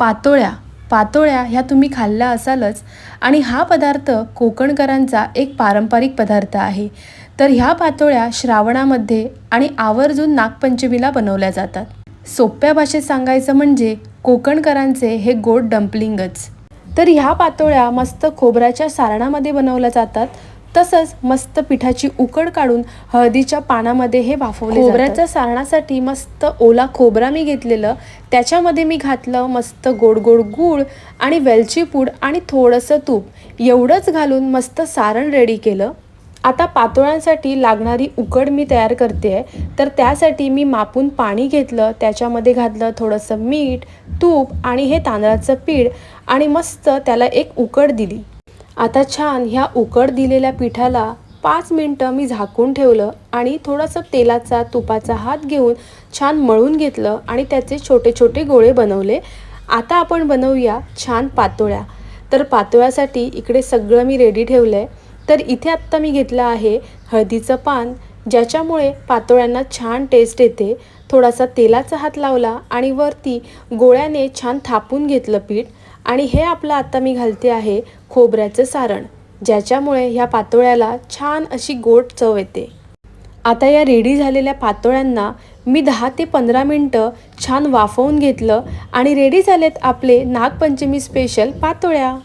पातोळ्या. पातोळ्या ह्या तुम्ही खाल्ल्या असालच. आणि हा पदार्थ कोकणकरांचा एक पारंपरिक पदार्थ आहे. तर ह्या पातोळ्या श्रावणामध्ये आणि आवर्जून नागपंचमीला बनवल्या जातात. सोप्या भाषेत सांगायचं म्हणजे कोकणकरांचे हे गोड डम्पलिंगच. तर ह्या पातोळ्या मस्त खोबऱ्याच्या सारणामध्ये बनवल्या जातात. तसंच मस्त पिठाची उकड काढून हळदीच्या पानामध्ये हे वाफवले खोबऱ्याच्या सारणासाठी मस्त ओला खोबरा मी घेतलेलं. त्याच्यामध्ये मी घातलं मस्त गोड गोड गूळ आणि वेलची पूड आणि थोडंसं तूप. एवढंच घालून मस्त सारण रेडी केलं. आता पातोळ्यांसाठी लागणारी उकड मी तयार करते. आहे तर त्यासाठी मी मापून पाणी घेतलं. त्याच्यामध्ये घातलं थोडंसं मीठ तूप आणि हे तांदळाचं पीठ आणि मस्त त्याला एक उकड दिली. आता छान ह्या उकड दिलेल्या पिठाला पाच मिनटं मी झाकून ठेवलं आणि थोडंसं तेलाचा तुपाचा हात घेऊन छान मळून घेतलं आणि त्याचे छोटे छोटे गोळे बनवले. आता आपण बनवूया छान पातोळ्या. तर पातोळ्यासाठी इकडे सगळं मी रेडी ठेवलं आहे तर इथे आत्ता मी घेतलं आहे हळदीचं पान ज्याच्यामुळे पातोळ्यांना छान टेस्ट येते. थोडासा तेलाचा हात लावला आणि वरती गोळ्याने छान थापून घेतलं पीठ. आणि हे आपलं आता मी घालते आहे खोबऱ्याचं सारण ज्याच्यामुळे ह्या पातोळ्याला छान अशी गोड चव येते. आता या रेडी झालेल्या पातोळ्यांना मी दहा ते पंधरा मिनटं छान वाफवून घेतलं आणि रेडी झालेत आपले नागपंचमी स्पेशल पातोळ्या.